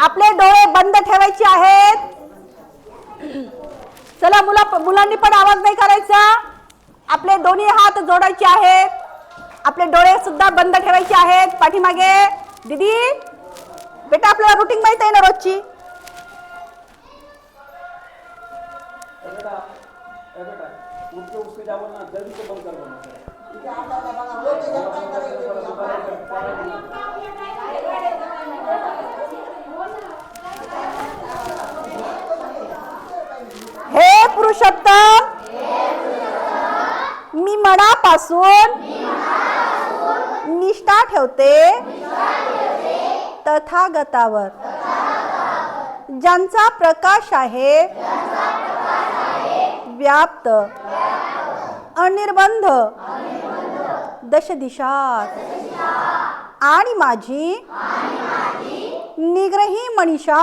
आपले डोळे बंद ठेवायचे आहेत चला मुला मुलांनी पण आवाज नाही करायचा आपले दोन्ही हात जोडायचे आहेत आपले डोळे सुद्धा बंद ठेवायचे आहेत पाठीमागे दीदी बेटा आपल्याला रुटीन माहीत आहे ना रोजची ए बेटा ए बेटा उठ के उसके जाओ ना जल्दी से बंद कर दो ना हे पुरुषोत्तम मी मनापासून निष्ठा ठेवते तथागतावर. ज्यांचा प्रकाश आहे व्याप्त अनिर्बंध दशदिशात. आणि माझी निग्रही मनीषा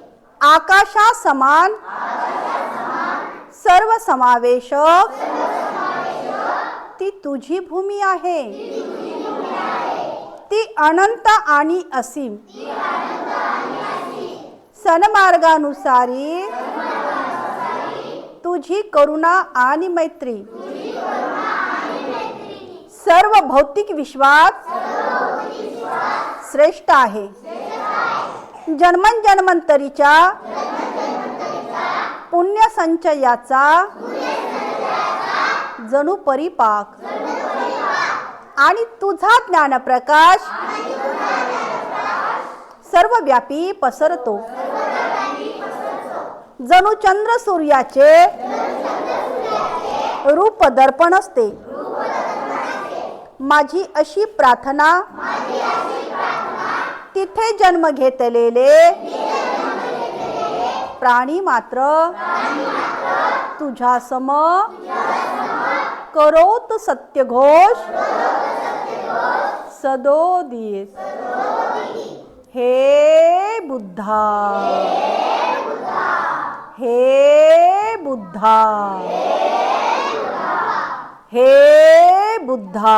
आकाशा समान सर्व समावेशक ती तुझी भूमी आहे. ती अनंत आणि असीम. सनमार्गानुसारी तुझी करुणा आणि मैत्री. सर्व भौतिक विश्वात श्रेष्ठ आहे. जन्मन जन्मंतरीच्या पुण्य संचयाचा जणू परिपाक. आणि तुझा ज्ञानप्रकाश सर्वव्यापी पसरतो. जणू चंद्र सूर्याचे रूप दर्पण असते. माझी अशी प्रार्थना तिथे जन्म घेतलेले. प्राणी मात्र तुझ्या सम करोत सत्यघोष सदो दिस हे बुद्धा. हे बुद्धा. हे बुद्धा.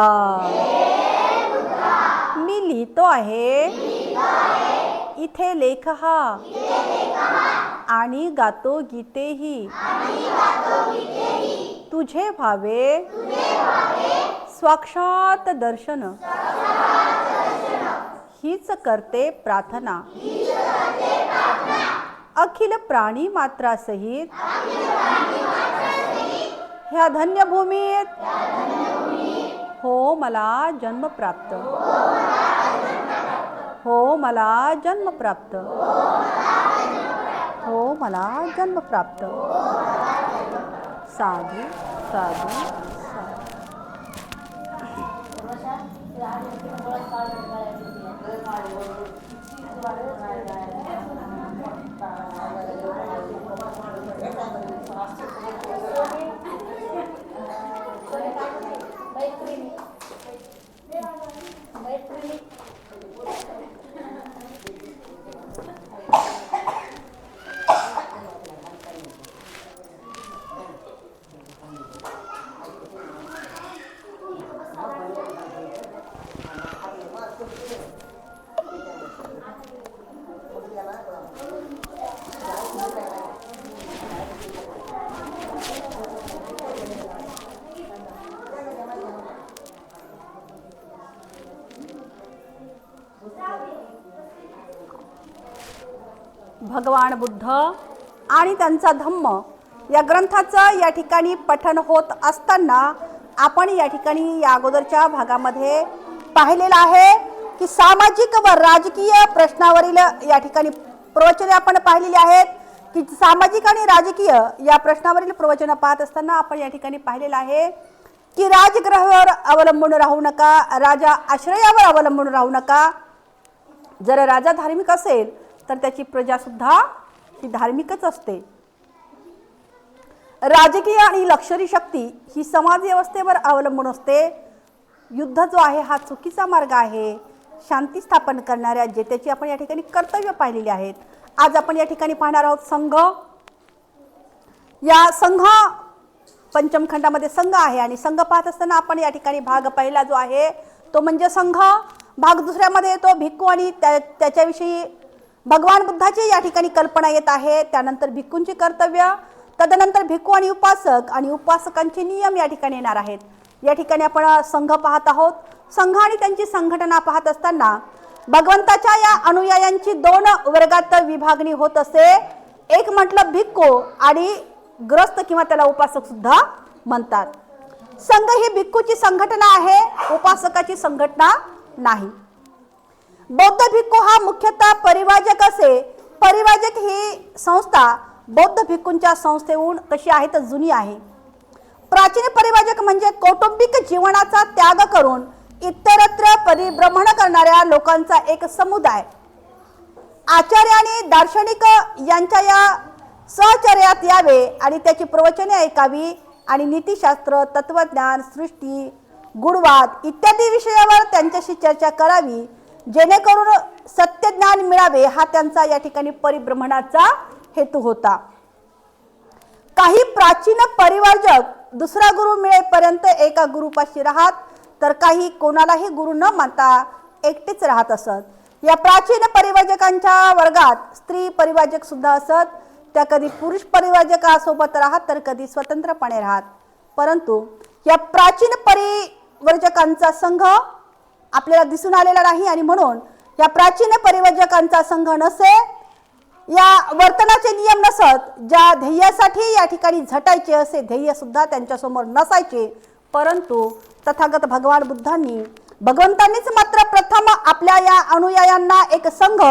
मी लिहितो आहे. इथे लेख हा आणि गातो गीतेही. तुझे भावे. स्वाक्षात दर्शन. हीच करते प्रार्थना. अखिल प्राणी मात्रासहित ह्या धन्य भूमीत हो मला जन्म प्राप्त. हो मला जन्म प्राप्त. हो मला जन्म प्राप्त. साधू साधू साधू. भगवान बुद्ध आणि त्यांचा धम्म. या ग्रंथाचं या ठिकाणी पठन होत असताना आपण या ठिकाणी या अगोदरच्या भागामध्ये पाहिलेलं आहे की सामाजिक व राजकीय प्रश्नावरील या ठिकाणी प्रवचने आपण पाहिलेली आहेत की सामाजिक आणि राजकीय या प्रश्नावरील प्रवचनं पाहत असताना आपण या ठिकाणी पाहिलेलं आहे की राजग्रहावर अवलंबून राहू नका राजा आश्रयावर अवलंबून राहू नका. जर राजा धार्मिक असेल तर त्याची प्रजासुद्धा ही धार्मिकच असते. राजकीय आणि लष्करी शक्ती ही समाज व्यवस्थेवर अवलंबून असते. युद्ध जो आहे हा चुकीचा मार्ग आहे. शांती स्थापन करणाऱ्या जेतेची आपण या ठिकाणी कर्तव्य पाहिलेली आहेत. आज आपण या ठिकाणी पाहणार आहोत संघ. या संघ पंचम खंडामध्ये संघ आहे आणि संघ पाहत असताना आपण या ठिकाणी भाग पहिला जो आहे तो म्हणजे संघ. भाग दुसऱ्यामध्ये येतो भिक्खू आणि त्या त्याच्याविषयी भगवान बुद्धाची या ठिकाणी कल्पना येत आहे. त्यानंतर भिक्खूंचे कर्तव्य तदनंतर भिक्खू आणि उपासक आणि उपासकांचे नियम या ठिकाणी येणार आहेत. या ठिकाणी आपण संघ पाहत आहोत. संघ आणि त्यांची संघटना पाहत असताना भगवंताच्या या अनुयायांची दोन वर्गात विभागणी होत असे. एक म्हटलं भिक्खू आणि ग्रस्त किंवा त्याला उपासक सुद्धा म्हणतात. संघ ही भिक्खूची संघटना आहे उपासकाची संघटना नाही. बौद्ध भिक्खू हा मुख्यतः परिवाजक असे. परिवाजक ही संस्था बौद्ध भिक्खूंच्या संस्थेहून कशी आहे तर जुनी आहे. प्राचीन परिवाजक म्हणजे कौटुंबिक जीवनाचा त्याग करून इतरत्र परिभ्रमण करणाऱ्या लोकांचा एक समुदाय. आचार्य आणि दार्शनिक यांच्या या सहचर्यात यावे आणि त्याची प्रवचने ऐकावी आणि नीतिशास्त्र तत्वज्ञान सृष्टी गुणवाद इत्यादी विषयावर त्यांच्याशी चर्चा करावी जेणेकरून सत्यज्ञान मिळावे हा त्यांचा या ठिकाणी परिभ्रमणाचा हेतू होता. काही प्राचीन परिवारजक दुसरा गुरु मिळेपर्यंत एका गुरुपाशी राहत तर काही कोणालाही गुरु न मानता एकटेच राहत असत. या प्राचीन परिवाजकांच्या वर्गात स्त्री परिवाजक सुद्धा असत. त्या कधी पुरुष परिवाजकासोबत राहत तर कधी स्वतंत्रपणे राहत. परंतु या प्राचीन परिवर्जकांचा संघ आपल्याला दिसून आलेला नाही आणि म्हणून या प्राचीन परिवर्जकांचा संघ नसे या वर्तनाचे नियम नसत ज्या ध्येयासाठी या ठिकाणी झटायचे असे ध्येय सुद्धा त्यांच्यासमोर नसायचे. परंतु तथागत भगवान बुद्धांनी भगवंतांनीच मात्र प्रथम आपल्या या अनुयायांना एक संघ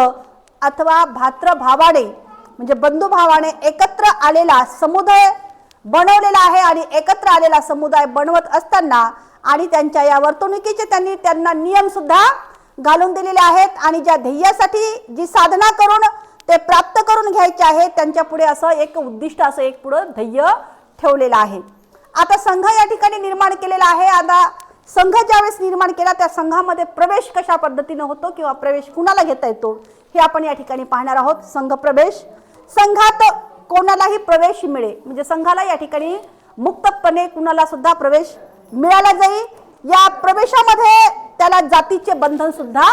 अथवा भात्रभावाने म्हणजे बंधुभावाने एकत्र आलेला समुदाय बनवलेला आहे आणि एकत्र आलेला समुदाय बनवत असताना आणि त्यांच्या या वर्तणुकीचे त्यांनी त्यांना नियमसुद्धा घालून दिलेले आहेत आणि ज्या ध्येयासाठी जी साधना करून ते प्राप्त करून घ्यायचे आहे त्यांच्या पुढे असं एक उद्दिष्ट असं एक पुढं ध्येय ठेवलेलं आहे. आता संघ या ठिकाणी निर्माण केलेला आहे. आता संघ ज्यावेळेस निर्माण केला त्या संघामध्ये प्रवेश कशा पद्धतीनं होतो किंवा प्रवेश कुणाला घेता येतो हे आपण या ठिकाणी पाहणार आहोत. संघ प्रवेश. संघात कोणालाही प्रवेश मिळे म्हणजे संघाला या ठिकाणी मुक्तपणे कुणाला सुद्धा प्रवेश मिळाला जाईल या प्रवेशामध्ये त्याला जातीचे बंधन सुद्धा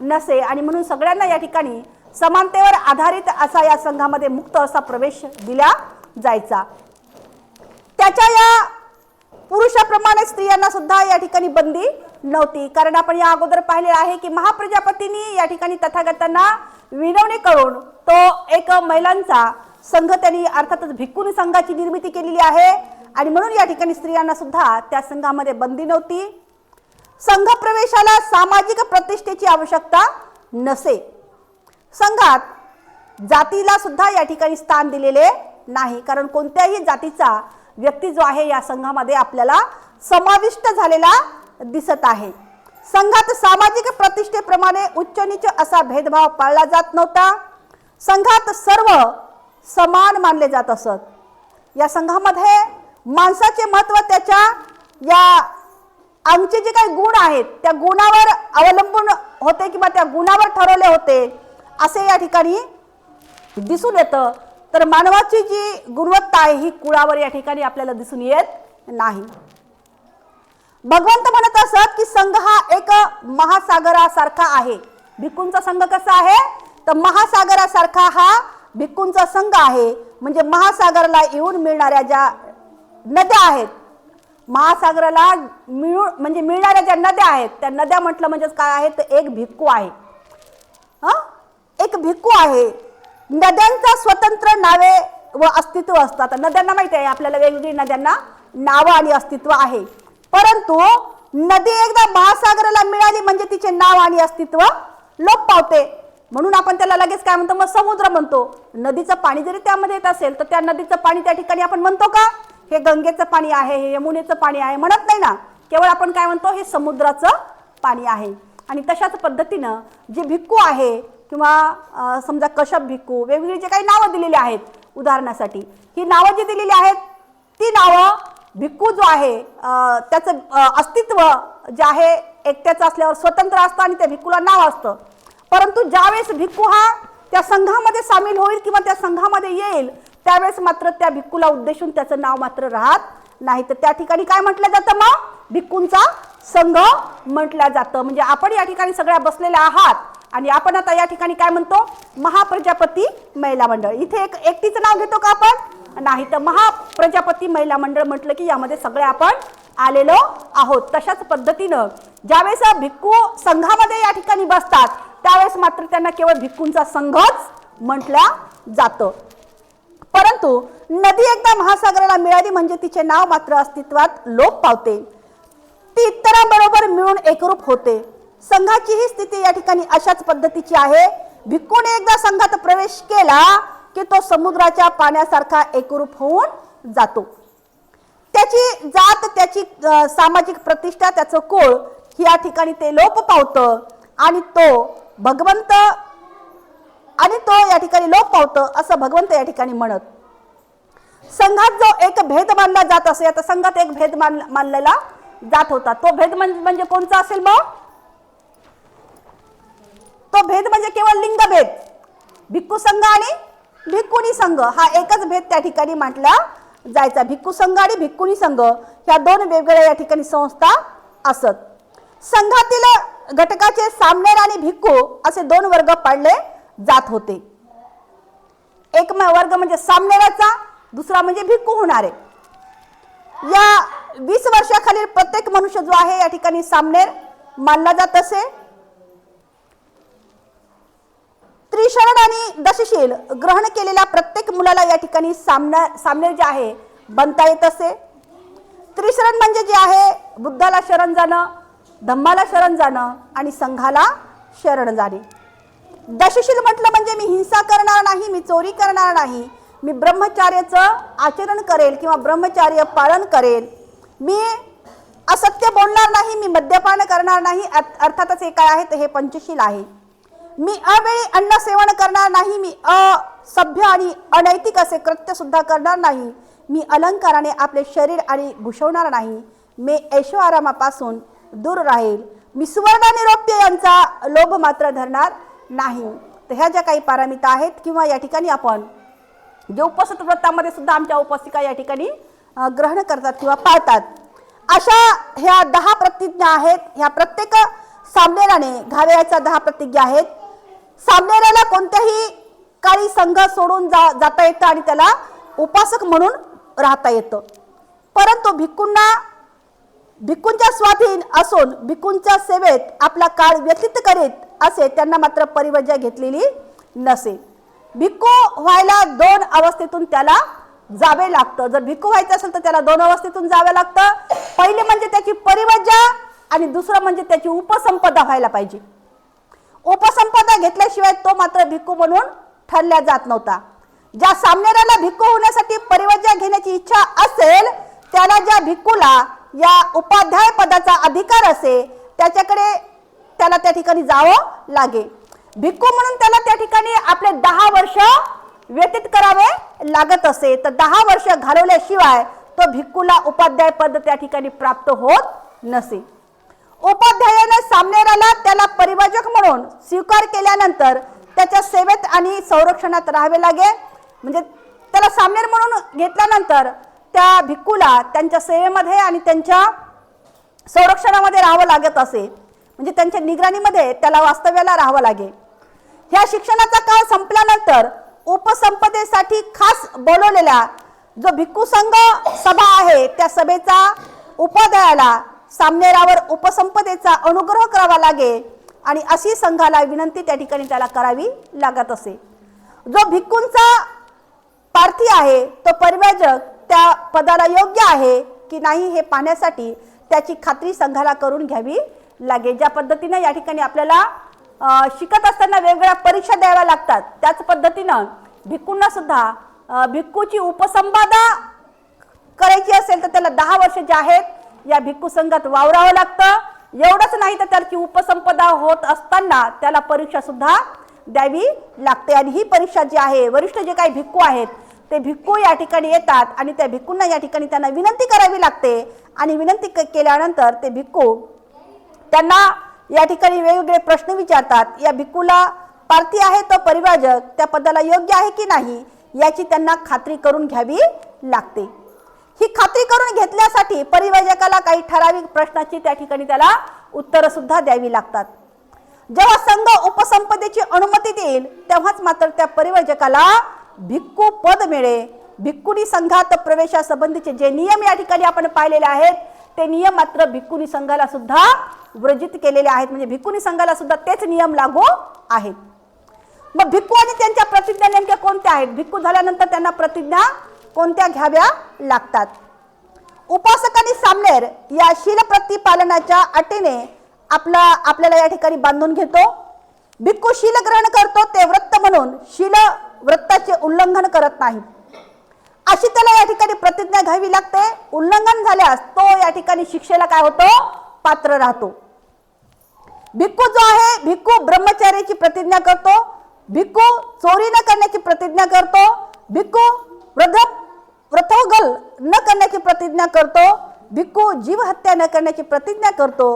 नसे. आणि म्हणून सगळ्यांना या ठिकाणी समानतेवर आधारित असा या संघामध्ये मुक्त असा प्रवेश दिला जायचा. त्याच्या या पुरुषाप्रमाणे स्त्रियांना सुद्धा या ठिकाणी बंदी नव्हती. कारण आपण या अगोदर पाहिले आहे की महाप्रजापतींनी या ठिकाणी तथागतांना विनवणी करून तो एक महिलांचा संघ त्यांनी अर्थातच भिक्खून संघाची निर्मिती केलेली आहे. आणि म्हणून या ठिकाणी स्त्रियांना सुद्धा त्या संघामध्ये बंदी नव्हती. संघ प्रवेशाला सामाजिक प्रतिष्ठेची आवश्यकता नसे. संघात जातीला सुद्धा या ठिकाणी स्थान दिलेले नाही. कारण कोणत्याही जातीचा व्यक्ती जो आहे या संघामध्ये आपल्याला समाविष्ट झालेला दिसत आहे. संघात सामाजिक प्रतिष्ठेप्रमाणे उच्च नीच असा भेदभाव पाळला जात नव्हता. संघात सर्व समान मानले जात असत. या संघामध्ये माणसाचे महत्त्व त्याच्या या आमचे जे काही गुण आहेत त्या गुणावर अवलंबून होते किंवा त्या गुणावर ठरवले होते असे या ठिकाणी दिसून येतं. तर मानवाची जी गुणवत्ता आहे ही कुळावर या ठिकाणी आपल्याला दिसून येत नाही. भगवंत म्हणत असत की संघ हा एक महासागरासारखा आहे. भिक्खूंचा संघ कसा आहे? तर महासागरासारखा हा भिक्कूंचा संघ आहे. म्हणजे महासागराला येऊन मिळणाऱ्या ज्या नद्या आहेत. महासागराला मिळू म्हणजे मिळणाऱ्या ज्या नद्या आहेत त्या नद्या म्हटलं म्हणजेच काय आहे? तर एक भिक्कू आहे. हां? एक भिक्कू आहे. नद्यांचा स्वतंत्र नावे व अस्तित्व असतं. आता नद्यांना माहिती आहे आपल्याला वेगवेगळी नद्यांना नावं आणि अस्तित्व आहे. परंतु नदी एकदा महासागराला मिळाली म्हणजे तिचे नाव आणि अस्तित्व लोप पावते. म्हणून आपण त्याला लगेच काय म्हणतो? मग समुद्र म्हणतो. नदीचं पाणी जरी त्यामध्ये येत असेल तर त्या नदीचं पाणी त्या ठिकाणी आपण म्हणतो का? हे गंगेचं पाणी आहे हे यमुनेचं पाणी आहे म्हणत नाही ना. केवळ आपण काय म्हणतो हे समुद्राचं पाणी आहे. आणि तशाच पद्धतीनं जे भिक्खू आहे किंवा समजा कशप भिक्खू वेगवेगळी जे काही नावं दिलेली आहेत उदाहरणासाठी ही नावं जी दिलेली आहेत ती नावं भिक्खू जो आहे त्याचं अस्तित्व जे आहे एकट्याचं असल्यावर स्वतंत्र असतं आणि त्या भिक्खूला नाव असतं. परंतु ज्यावेळेस भिक्खू हा त्या संघामध्ये सामील होईल किंवा त्या संघामध्ये येईल त्यावेळेस मात्र त्या भिक्कूला उद्देशून त्याचं नाव मात्र राहत नाही. तर त्या ठिकाणी काय म्हटलं जातं मग? भिक्खूंचा संघ म्हटलं जातं. म्हणजे आपण या ठिकाणी सगळ्या बसलेल्या आहात आणि आपण आता या ठिकाणी काय म्हणतो? महाप्रजापती महिला मंडळ. इथे एक एकटीचं नाव घेतो का आपण? नाही तर महाप्रजापती महिला मंडळ म्हटलं की यामध्ये सगळे आपण आलेलो आहोत. तशाच पद्धतीनं ज्यावेळेस भिक्खू संघामध्ये या ठिकाणी बसतात त्यावेळेस मात्र त्यांना केवळ भिक्खूंचा संघच म्हटलं जातं. परंतु नदी एकदा महासागराला मिळाली म्हणजे तिचे नाव मात्र अस्तित्वात लोप पावते. ती इतरांबरोबर मिळून एकरूप होते. संघाची ही स्थिती या ठिकाणी अशाच पद्धतीची आहे. भिक्खूने एकदा संघात प्रवेश केला की तो समुद्राच्या पाण्यासारखा एकरूप होऊन जातो. त्याची जात त्याची सामाजिक प्रतिष्ठा त्याचं कुळ या ठिकाणी ते लोप पावतं आणि तो भगवंत आणि तो या ठिकाणी लोप पावतं असं भगवंत या ठिकाणी म्हणत. संघात जो एक भेद मानला जात असे आता संघात एक भेद मान मानलेला जात होता. तो भेद म्हण- म्हणजे कोणता असेल मग? तो भेद म्हणजे केवळ लिंगभेद. भिक्खू संघ आणि भिक्खुनी संघ हा एकच भेद त्या ठिकाणी म्हटला जायचा. भिक्खू संघ आणि भिक्कुनी संघ ह्या दोन वेगवेगळ्या या ठिकाणी संस्था असत. संघातील घटकाचे सामनेर आणि भिक्खू असे दोन वर्ग पाडले. जात होते. एक वर्ग म्हणजे सामनेराचा दुसरा म्हणजे भिक्खू होणारे. या वीस वर्षाखालील प्रत्येक मनुष्य जो आहे या ठिकाणी सामनेर मानला जात असे. त्रिशरण आणि दशशील ग्रहण केलेल्या प्रत्येक मुलाला या ठिकाणी सामना सामनेर जे आहे बनता येत असे. त्रिशरण म्हणजे जे आहे बुद्धाला शरण जाणं धम्माला शरण जाणं आणि संघाला शरण जाणे. दशशील म्हटलं म्हणजे मी हिंसा करणार नाही मी चोरी करणार नाही. मी ब्रह्मचार्याचं आचरण करेल किंवा ब्रह्मचार्य पालन करेल. मी असत्य बोलणार नाही मी मद्यपान करणार नाही अर्थातच हे काय आहे? तर हे पंचशील आहे. मी अवेळी अन्न सेवन करणार नाही मी असभ्य आणि अनैतिक असे कृत्य सुद्धा करणार नाही. मी अलंकाराने आपले शरीर आणि भूषवणार नाही. मी ऐशोआरामापासून दूर राहील. मी सुवर्ण रौप्य यांचा लोभ मात्र धरणार नाही. तर ह्या ज्या काही पारामिता आहेत किंवा या ठिकाणी आपण जे उपसत व्रतामध्ये सुद्धा आमच्या उपस्थिका या ठिकाणी ग्रहण करतात किंवा पाळतात. अशा ह्या दहा प्रतिज्ञा आहेत. ह्या प्रत्येक सामनेराने घावेयाच्या दहा प्रतिज्ञा आहेत. सामनेराला कोणत्याही काळी संघ सोडून जा जाता येतं आणि त्याला उपासक म्हणून राहता येतं. परंतु भिक्खूंना भिक्खूंच्या स्वाधीन असून भिक्कूंच्या सेवेत आपला काळ व्यतीत करीत असे त्यांना मात्र परिवजा घेतलेली नसे भिक्खू व्हायला दोन अवस्थेतून त्याला जावे लागतं. जर भिक्खू व्हायचं असेल तर त्याला दोन अवस्थेतून जावं लागतं. पहिले म्हणजे त्याची परिवजा आणि दुसरं म्हणजे त्याची उपसंपदा व्हायला पाहिजे. उपसंपदा घेतल्याशिवाय तो मात्र भिक्खू म्हणून ठरल्या जात नव्हता. ज्या सामनेराला भिक्खू होण्यासाठी परिवजा घेण्याची इच्छा असेल त्याला ज्या भिक्खूला या उपाध्याय पदाचा अधिकार असे त्याच्याकडे त्याला त्या ठिकाणी जावं लागे भिक्खू म्हणून त्याला त्या ठिकाणी आपले दहा वर्ष व्यतीत करावे लागत असे. तर दहा वर्ष घालवल्याशिवाय तो भिक्खूला उपाध्याय पद त्या ठिकाणी प्राप्त होत नसे. उपाध्यायाने सामनेराला त्याला परिभाजक म्हणून स्वीकार केल्यानंतर त्याच्या सेवेत आणि संरक्षणात राहावे लागे. म्हणजे त्याला सामनेर म्हणून घेतल्यानंतर त्या भिक्खूला त्यांच्या सेवेमध्ये आणि त्यांच्या संरक्षणामध्ये राहावं लागत असे. म्हणजे त्यांच्या निगराणीमध्ये त्याला वास्तव्याला राहावं लागे ह्या शिक्षणाचा काळ संपल्यानंतर उपसंपदेसाठी खास बोलवलेल्या जो भिक्खू संघ सभा आहे त्या सभेचा उपाध्यायाला सामनेरावर उपसंपदेचा अनुग्रह करावा लागे आणि अशी संघाला विनंती त्या ठिकाणी त्याला करावी लागत असे. जो भिक्खूंचा पार्थी आहे तो परिव्याजक त्या पदाला योग्य आहे की नाही हे पाहण्यासाठी त्याची खात्री संघाला करून घ्यावी लागेल ज्या पद्धतीनं या ठिकाणी आपल्याला शिकत असताना वेगवेगळ्या परीक्षा द्याव्या लागतात त्याच पद्धतीनं भिक्खूंना सुद्धा भिक्खूची उपसंपादा करायची असेल तर त्याला दहा वर्ष जे आहेत या भिक्खू संघात वावरावं लागतं. एवढंच नाही तर त्याची उपसंपदा होत असताना त्याला परीक्षा सुद्धा द्यावी लागते. आणि ही परीक्षा जी आहे वरिष्ठ जे काही भिक्खू आहेत ते भिक्खू या ठिकाणी येतात आणि त्या भिक्खूंना या ठिकाणी त्यांना विनंती करावी लागते. आणि विनंती केल्यानंतर ते भिक्खू त्यांना या ठिकाणी वेगवेगळे प्रश्न विचारतात. या भिक्कूला पार्थी आहे तो परिवाजक त्या पदाला योग्य आहे की नाही याची त्यांना खात्री करून घ्यावी लागते. ही खात्री करून घेतल्यासाठी परिवाजकाला काही ठराविक प्रश्नाची त्या ठिकाणी त्याला उत्तरं सुद्धा द्यावी लागतात. जेव्हा संघ उपसंपदेची अनुमती देईल तेव्हाच मात्र त्या परिभाजकाला भिक्खू पद मिळे भिक्खुनी संघात प्रवेशासंबंधीचे जे नियम या ठिकाणी आपण पाहिलेले आहेत ते नियम मात्र भिक्कुनी संघाला सुद्धा वर्जित केलेले आहेत. म्हणजे भिक्कुनी संघाला सुद्धा तेच नियम लागू आहेत. मग भिक्खू आणि त्यांच्या प्रतिज्ञा नेमक्या कोणत्या आहेत? भिक्खू झाल्यानंतर त्यांना प्रतिज्ञा कोणत्या घ्याव्या लागतात? उपासक आणि सामनेर या शील प्रतिपालनाच्या अटीने आपला आपल्याला या ठिकाणी बांधून घेतो. भिक्खू शील ग्रहण करतो ते व्रत म्हणून शील व्रताचे उल्लंघन करत नाहीत. अशी त्याला या ठिकाणी प्रतिज्ञा घ्यावी लागते. उल्लंघन झाल्यास तो या ठिकाणी शिक्षेला काय होतो? पात्र राहतो. भिक्खू जो आहे भिक्खू ब्रह्मचार्याची प्रतिज्ञा करतो. भिक्खू चोरी न करण्याची प्रतिज्ञा करतो. भिक्खू व्रध व्रथोगल न करण्याची प्रतिज्ञा करतो. भिक्खू जीवहत्या न करण्याची प्रतिज्ञा करतो.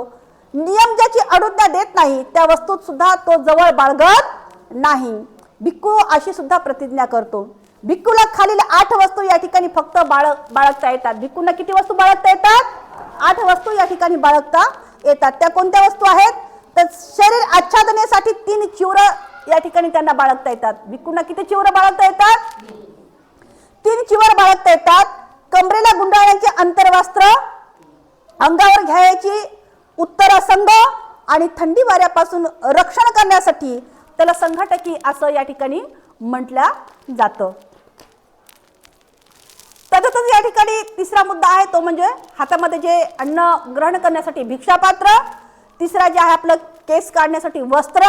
नियम ज्याची अनुज्ञा देत नाही त्या वस्तूत सुद्धा तो जवळ बाळगत नाही. भिक्खू अशी सुद्धा प्रतिज्ञा करतो. भिक्कूला खालील आठ वस्तू या ठिकाणी फक्त बाळ बाळगता येतात. भिक्कूंना किती वस्तू बाळगता येतात? आठ वस्तू या ठिकाणी बाळगता येतात. त्या कोणत्या वस्तू आहेत? तर शरीर आच्छादनेसाठी तीन चिवर या ठिकाणी त्यांना बाळगता येतात. भिक्कूंना किती चिवर बाळगता येतात? तीन चिवर बाळगता येतात. कमरेला गुंडाळण्याचे अंतर्वस्त्र अंगावर घ्यायची उत्तर संघ आणि थंडी वाऱ्यापासून रक्षण करण्यासाठी त्याला संघटकी असं या ठिकाणी म्हटलं जातं. त्याच्यातच या ठिकाणी तिसरा मुद्दा आहे तो म्हणजे हातामध्ये जे अन्न ग्रहण करण्यासाठी भिक्षापात्र तिसरा जे आहे आपलं केस काढण्यासाठी वस्त्र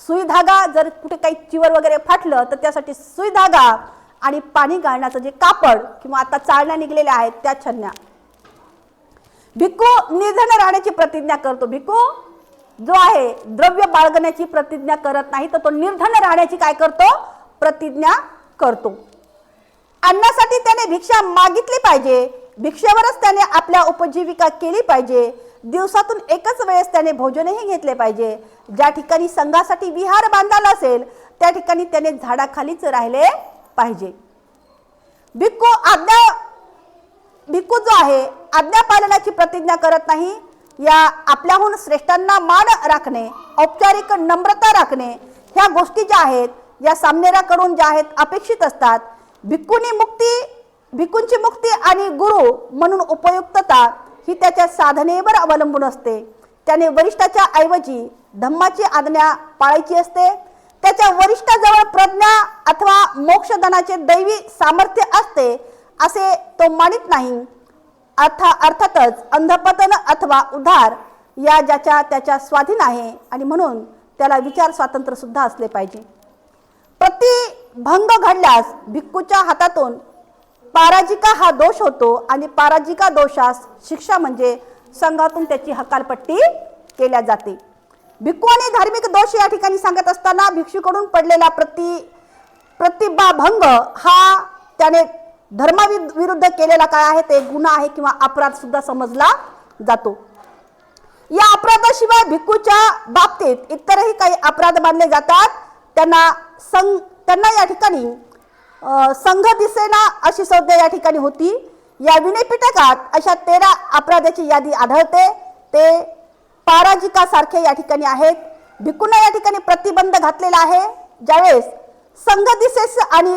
सुई धागा जर कुठे काही चिवर वगैरे फाटलं तर त्यासाठी सुई धागा आणि पाणी गाळण्याचं जे कापड किंवा आता चाळण्या निघलेल्या आहेत त्या छन्या. भिक्खू निर्धन राहण्याची प्रतिज्ञा करतो. भिक्खू जो आहे द्रव्य बाळगण्याची प्रतिज्ञा करत नाही तर तो निर्धन राहण्याची काय करतो? प्रतिज्ञा करतो. अन्नासाठी त्याने भिक्षा मागितली पाहिजे. भिक्षेवरच त्याने आपल्या उपजीविका केली पाहिजे. दिवसातून एकच वेळेस त्याने भोजनही घेतले पाहिजे. ज्या ठिकाणी संघासाठी विहार बांधायला असेल त्या ठिकाणी त्याने झाडाखालीच राहिले पाहिजे. भिक्खू आज्ञा भिक्खू जो आहे आज्ञा पालनाची प्रतिज्ञा करत नाही. या आपल्याहून श्रेष्ठांना मान राखणे औपचारिक नम्रता राखणे ह्या गोष्टी ज्या आहेत या सामनेराकडून ज्या आहेत अपेक्षित असतात. भिक्खूनी मुक्ती भिक्खूंची मुक्ती आणि गुरु म्हणून उपयुक्तता ही त्याच्या साधनेवर अवलंबून असते. त्याने वरिष्ठाच्या ऐवजी धम्माची आज्ञा पाळायची असते. त्याच्या वरिष्ठाजवळ प्रज्ञा अथवा मोक्षदानाचे दैवी सामर्थ्य असते असे तो मानित नाही. अर्था अर्थातच अंधपतन अथवा उधार या ज्याच्या त्याच्या स्वाधीन आहे आणि म्हणून त्याला विचार स्वातंत्र्य सुद्धा असले पाहिजे. प्रति भंग घडल्यास भिक्खूच्या हातातून पाराजिका हा दोष होतो आणि पाराजिका दोषास शिक्षा म्हणजे संघातून त्याची हकालपट्टी केल्या जाते. भिक्खू आणि धार्मिक दोष या ठिकाणी सांगत असताना भिक्षूकडून पडलेला प्रति प्रतिभाभंग हा त्याने धर्माविरुद्ध केलेला काय आहे? ते गुन्हा आहे किंवा अपराध सुद्धा समजला जातो. या अपराधाशिवाय भिक्खूच्या बाबतीत इतरही काही अपराध मानले जातात. त्यांना संघ त्यांना या ठिकाणी संघ दिसेना अशी संज्ञा या ठिकाणी होती. या विनयपिटकात अशा तेरा अपराधाची यादी आढळते. ते पाराजिकासारखे या ठिकाणी आहेत. भिकूंना या ठिकाणी प्रतिबंध घातलेला आहे. ज्यावेळेस संघ दिसेस आणि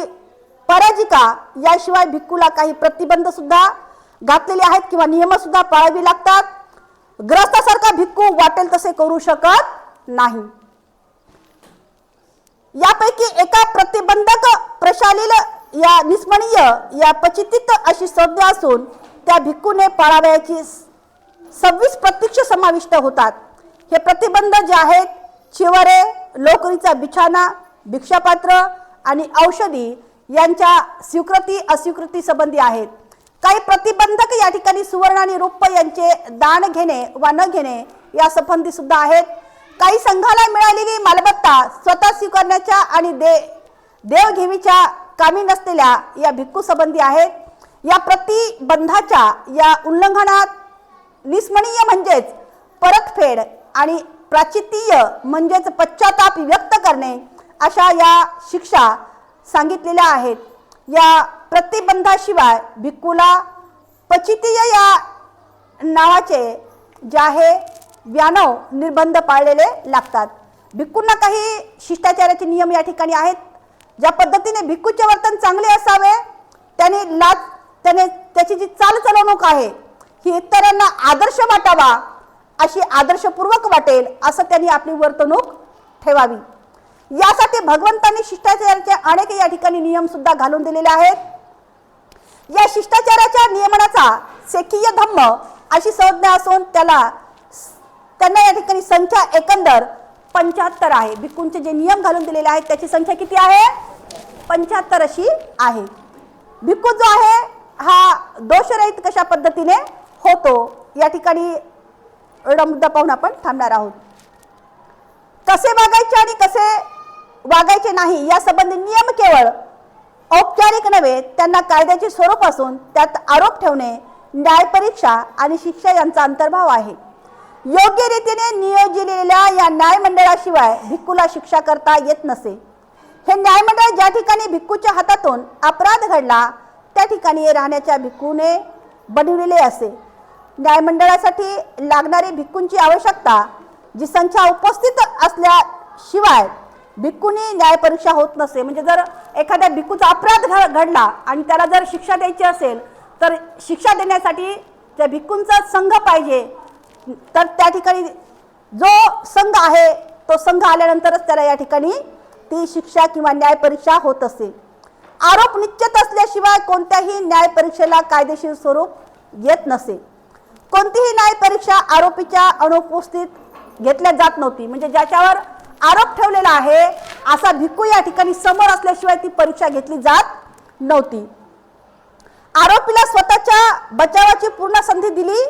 पराजिका याशिवाय भिक्खूला काही प्रतिबंध सुद्धा घातलेले आहेत किंवा नियम सुद्धा पाळावी लागतात. ग्रस्तासारखा भिक्कू वाटेल तसे करू शकत नाही. यापैकी एका प्रतिबंधक प्रशालील या निस्मणीय या पचितीत अशी संज्ञा असून त्या भिक्खूने पाळावयाची सव्वीस प्रत्यक्ष समाविष्ट होतात. हे प्रतिबंध जे आहेत चिवरे लोकरीचा बिछाना भिक्षापात्र आणि औषधी यांच्या स्वीकृती अस्वीकृती संबंधी आहेत. काही प्रतिबंधक या ठिकाणी सुवर्ण आणि रुप्प यांचे दान घेणे वा न घेणे या संबंधी सुद्धा आहेत. काही संघाला मिळालेली मालमत्ता स्वतः स्वीकारण्याच्या आणि दे देवघेवीच्या कामी नसलेल्या या भिक्खू संबंधी आहेत. या प्रतिबंधाच्या या उल्लंघनात निस्मरणीय म्हणजेच परतफेड आणि प्राचितीय म्हणजेच पश्चाताप व्यक्त करणे अशा या शिक्षा सांगितलेल्या आहेत. या प्रतिबंधाशिवाय भिक्खूला पचितीय या नावाचे जे आहे व्यानव निर्बंध पाळलेले लागतात. भिक्कूंना काही शिष्टाचाराचे नियम या ठिकाणी आहेत. ज्या पद्धतीने भिक्खूचे वर्तन चांगले असावे त्याने लाच त्याने त्याची जी चालचलवणूक आहे ही इतरांना आदर्श वाटावा अशी आदर्शपूर्वक वाटेल असं त्यांनी आपली वर्तणूक ठेवावी. यासाठी भगवंतांनी शिष्टाचाराचे अनेक या ठिकाणी नियम सुद्धा घालून दिलेले आहेत. या शिष्टाचाराच्या नियमनाचा सेकीय धम्म अशी संज्ञा असून त्याला त्यांना या ठिकाणी संख्या एकंदर पंच्याहत्तर आहे. भिक्खूंचे जे नियम घालून दिलेले आहेत त्याची संख्या किती आहे? पंच्याहत्तर अशी आहे. भिक्खू जो आहे हा दोषरहित कशा पद्धतीने होतो? या ठिकाणी एवढा मुद्दा पाहून आपण थांबणार आहोत. कसे वागायचे आणि कसे वागायचे नाही या संबंधी नियम केवळ औपचारिक नव्हे त्यांना कायद्याचे स्वरूप असून त्यात आरोप ठेवणे न्यायपरीक्षा आणि शिक्षा यांचा अंतर्भाव आहे. योग्य रीतीने नियोजलेल्या या न्यायमंडळाशिवाय भिक्कूला शिक्षा करता येत नसे. हे न्यायमंडळ ज्या ठिकाणी भिक्कूच्या हातातून अपराध घडला त्या ठिकाणी राहण्याच्या भिक्खूने बनविलेले असे. न्यायमंडळासाठी लागणारी भिक्कूंची आवश्यकता जी संख्या उपस्थित असल्याशिवाय भिक्कूने न्यायपरीक्षा होत नसे. म्हणजे जर एखाद्या भिक्कूचा अपराध घडला आणि त्याला जर शिक्षा द्यायची असेल तर शिक्षा देण्यासाठी त्या भिक्खूंचा संघ पाहिजे. तर त्या ठिकाणी जो संघ आहे तो संघ आल्यानंतरच त्याला या ठिकाणी ती शिक्षा किंवा न्यायपरीक्षा होत असे आरोप निश्चित असल्याशिवाय कोणत्याही न्यायपरीक्षेला कायदेशीर स्वरूप येत नसे कोणतीही न्यायपरीक्षा आरोपीच्या अनुपस्थित घेतल्या जात नव्हती. म्हणजे ज्याच्यावर आरोप ठेवलेला आहे असा भिक्खू या ठिकाणी समोर असल्याशिवाय ती परीक्षा घेतली जात नव्हती. आरोपीला स्वतःच्या बचावाची पूर्ण संधी दिली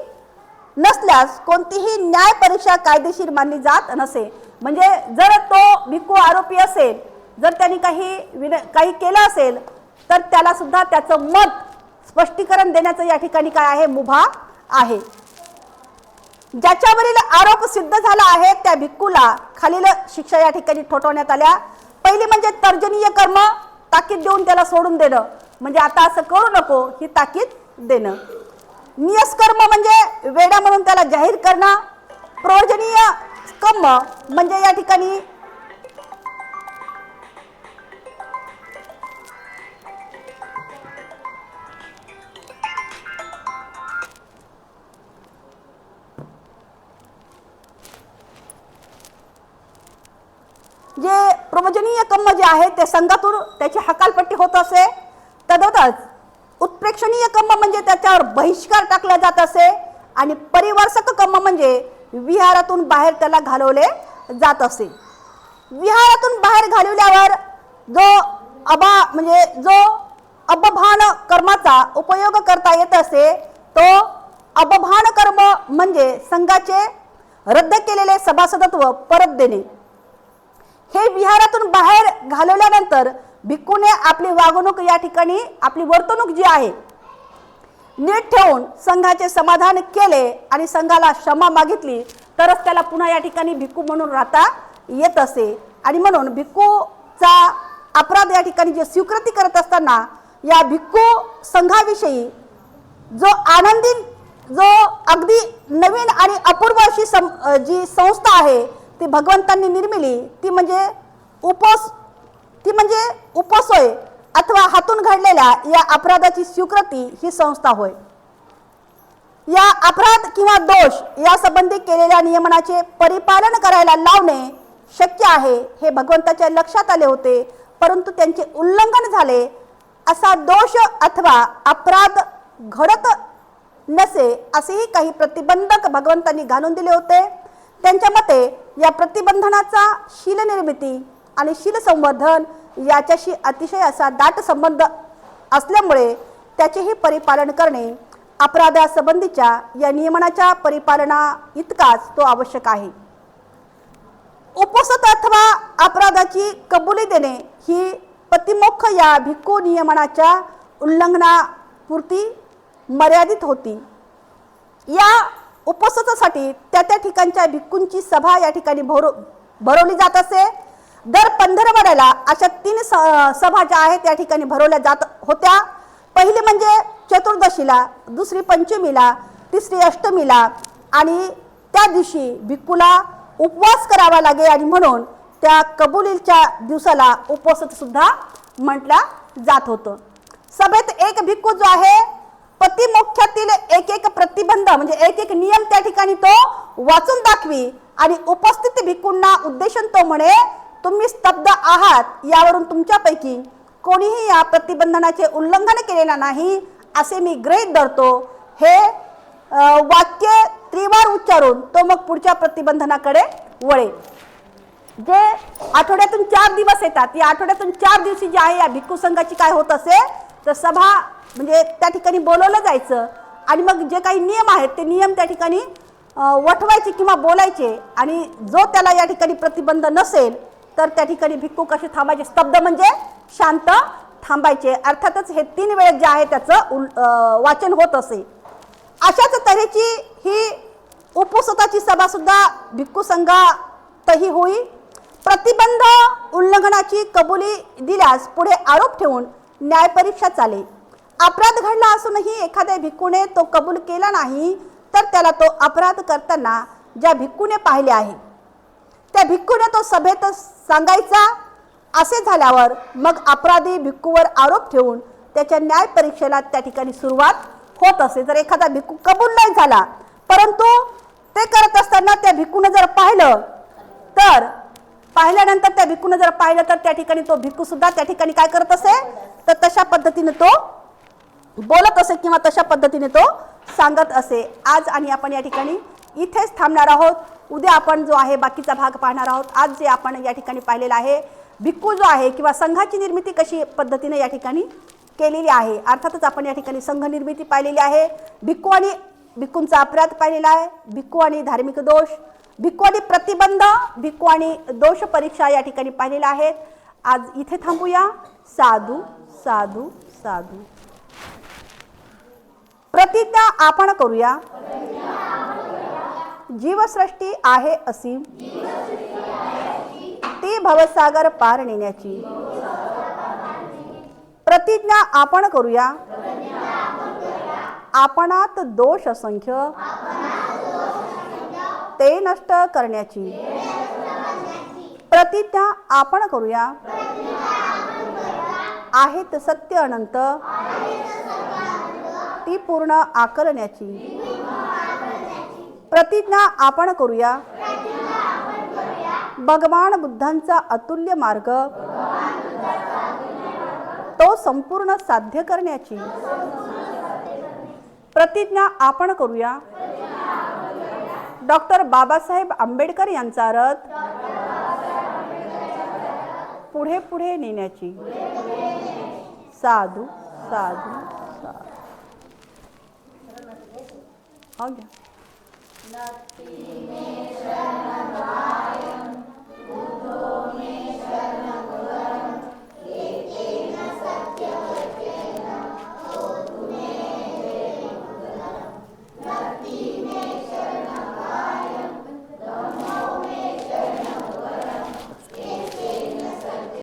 नसल्यास कोणतीही न्याय परीक्षा कायदेशीर मानली जात नसे. म्हणजे जर तो भिक्खू आरोपी असेल जर त्यांनी काही विन काही केलं असेल तर त्याला सुद्धा त्याचं मत स्पष्टीकरण देण्याचं या ठिकाणी काय आहे? मुभा आहे. ज्याच्यावरील आरोप सिद्ध झाला आहे त्या भिक्खूला खालील शिक्षा या ठिकाणी ठोठवण्यात आल्या. पहिली म्हणजे तर्जनीय कर्म ताकीद देऊन त्याला सोडून देणं. म्हणजे आता असं करू नको ही ताकीद देणं. नियस्कर्म म्हणजे वेडा म्हणून त्याला जाहीर करणं. प्रयोजनीय कर्म म्हणजे या ठिकाणी जे प्रवचनीय कम जे आहे ते संघातून त्याची हकालपट्टी होत असे. तद्वतच उत्प्रेक्षणीय कंब म्हणजे त्याच्यावर बहिष्कार टाकला जात असे आणि परिवर्षक कंब म्हणजे विहारातून बाहेर त्याला घालवले जात असे. विहारातून बाहेर घालवल्यावर जो अबा म्हणजे जो अपभान कर्माचा उपयोग करता येत असे तो अपभान कर्म म्हणजे संघाचे रद्द केलेले सभासदत्व परत देणे. हे विहारातून बाहेर घालवल्यानंतर भिक्खूने आपली वागणूक या ठिकाणी आपली वर्तणूक जी आहे नीट ठेवून संघाचे समाधान केले आणि संघाला क्षमा मागितली तरच त्याला पुन्हा या ठिकाणी भिक्खू म्हणून राहता येत असे. आणि म्हणून भिक्खूचा अपराध या ठिकाणी जे स्वीकृती करत असताना या भिक्खू संघाविषयी जो आनंदी जो अगदी नवीन आणि अपूर्व अशी सं जी संस्था आहे ती भगवंतांनी निर्मिली ती म्हणजे उपस ती म्हणजे उपसोय अथवा हातून घडलेल्या या अपराधाची स्वीकृती ही संस्था होय. या अपराध किंवा दोष या संबंधी केलेल्या नियमनाचे परिपालन करायला लावणे शक्य आहे हे भगवंताच्या लक्षात आले होते परंतु त्यांचे उल्लंघन झाले असा दोष अथवा अपराध घडत नसे असेही काही प्रतिबंधक भगवंतांनी घालून दिले होते. त्यांच्या मते या प्रतिबंधनाचा शीलनिर्मिती आणि शील संवर्धन याच्याशी अतिशय असा दाट संबंध असल्यामुळे त्याचेही परिपालन करणे अपराधासंबंधीच्या या नियमनाच्या परिपालना इतकाच तो आवश्यक आहे. उपसत अथवा अपराधाची कबुली देणे ही पतिमुख या भिक्खू नियमनाच्या उल्लंघनापुरती मर्यादित होती. या उपसतासाठी त्या त्या ठिकाणच्या भिक्खूंची सभा या ठिकाणी भर भरवली जात असे. दर पंधरवड्याला अशा तीन स- सभा ज्या आहेत त्या ठिकाणी भरवल्या जात होत्या. पहिली म्हणजे चतुर्दशीला दुसरी पंचमीला तिसरी अष्टमीला आणि त्या दिवशी भिक्कूला उपवास करावा लागे आणि म्हणून त्या कबुलीच्या दिवसाला उपवासतसुद्धा म्हटला जात होतं. सभेत एक भिक्खू जो आहे पतिमोक्षातील एक एक प्रतिबंध म्हणजे एक एक नियम त्या ठिकाणी तो वाचून दाखवी आणि उपस्थित भिक्खूंना उद्देशून तो म्हणे तुम्ही स्तब्ध आहात यावरून तुमच्यापैकी कोणीही या प्रतिबंधनाचे उल्लंघन केलेला नाही असे मी ग्रहित धरतो. हे वाक्य त्रिवार उच्चारून तो मग पुढच्या प्रतिबंधनाकडे वळेल. जे आठवड्यातून चार दिवस येतात या आठवड्यातून चार दिवशी जे आहे या भिक्खू संघाची काय होत असे तर सभा म्हणजे त्या ठिकाणी बोलवलं जायचं आणि मग जे काही नियम आहेत ते नियम त्या ठिकाणी वठवायचे किंवा बोलायचे आणि जो त्याला या ठिकाणी प्रतिबंध नसेल तर त्या ठिकाणी भिक्खू कसे थांबायचे? स्तब्ध म्हणजे शांत थांबायचे. अर्थातच हे तीन वेळेस जे आहे त्याचं उल वाचन होत असे. अशाच तऱ्हेची ही उपसताची सभासुद्धा भिक्खू संघातही होई. प्रतिबंध उल्लंघनाची कबुली दिल्यास पुढे आरोप ठेवून न्यायपरीक्षा चाले. अपराध घडला असूनही एखाद्या भिक्खूने तो कबूल केला नाही तर त्याला तो अपराध करताना ज्या भिक्खूने पाहिले आहे त्या भिक्खूने तो सभेतच सांगायचा? असे झाल्यावर मग अपराधी भिक्खूवर आरोप ठेवून त्याच्या न्याय परीक्षेला त्या ठिकाणी सुरुवात होत असे. जर एखादा भिक्खू कबूल नाही झाला परंतु ते करत असताना त्या भिक्खूनं जर पाहिलं तर पाहिल्यानंतर त्या भिक्खूने जर पाहिलं तर त्या ठिकाणी तो भिक्खू सुद्धा त्या ठिकाणी काय करत असे? तर तशा पद्धतीने तो बोलत असे किंवा तशा पद्धतीने तो सांगत असे. आज आणि आपण या ठिकाणी इथेच थांबणार आहोत. उद्या आपण जो आहे बाकीचा भाग पाहणार आहोत. आज जे आपण या ठिकाणी पाहिलेला आहे भिक्खू जो आहे किंवा संघाची निर्मिती कशी पद्धतीने या ठिकाणी केलेली आहे? अर्थातच आपण या ठिकाणी संघ निर्मिती पाहिलेली आहे. भिक्खू आणि भिक्खूंचा अपराध पाहिलेला आहे. भिक्खू आणि धार्मिक दोष भिक्खू आणि प्रतिबंध भिक्खू आणि दोष परीक्षा या ठिकाणी पाहिलेल्या आहेत. आज इथे थांबूया. साधू साधू साधू. प्रतिज्ञा आपण करूया. जीवसृष्टी आहे असीम ती भवसागर पार नेण्याची. प्रतिज्ञा आपण करूया. आपणात दोष असंख्य. ते नष्ट करण्याची. प्रतिज्ञा आपण करूया. आहेत सत्य अनंत. ती पूर्ण आकलण्याची. प्रतिज्ञा आपण करूया. भगवान बुद्धांचा अतुल्य मार्ग. तो संपूर्ण साध्य करण्याची. प्रतिज्ञा आपण करूया. डॉक्टर बाबासाहेब आंबेडकर यांचा रथ. पुढे पुढे नेण्याची. साधू साधू साधू. हो घ्या. Shakti.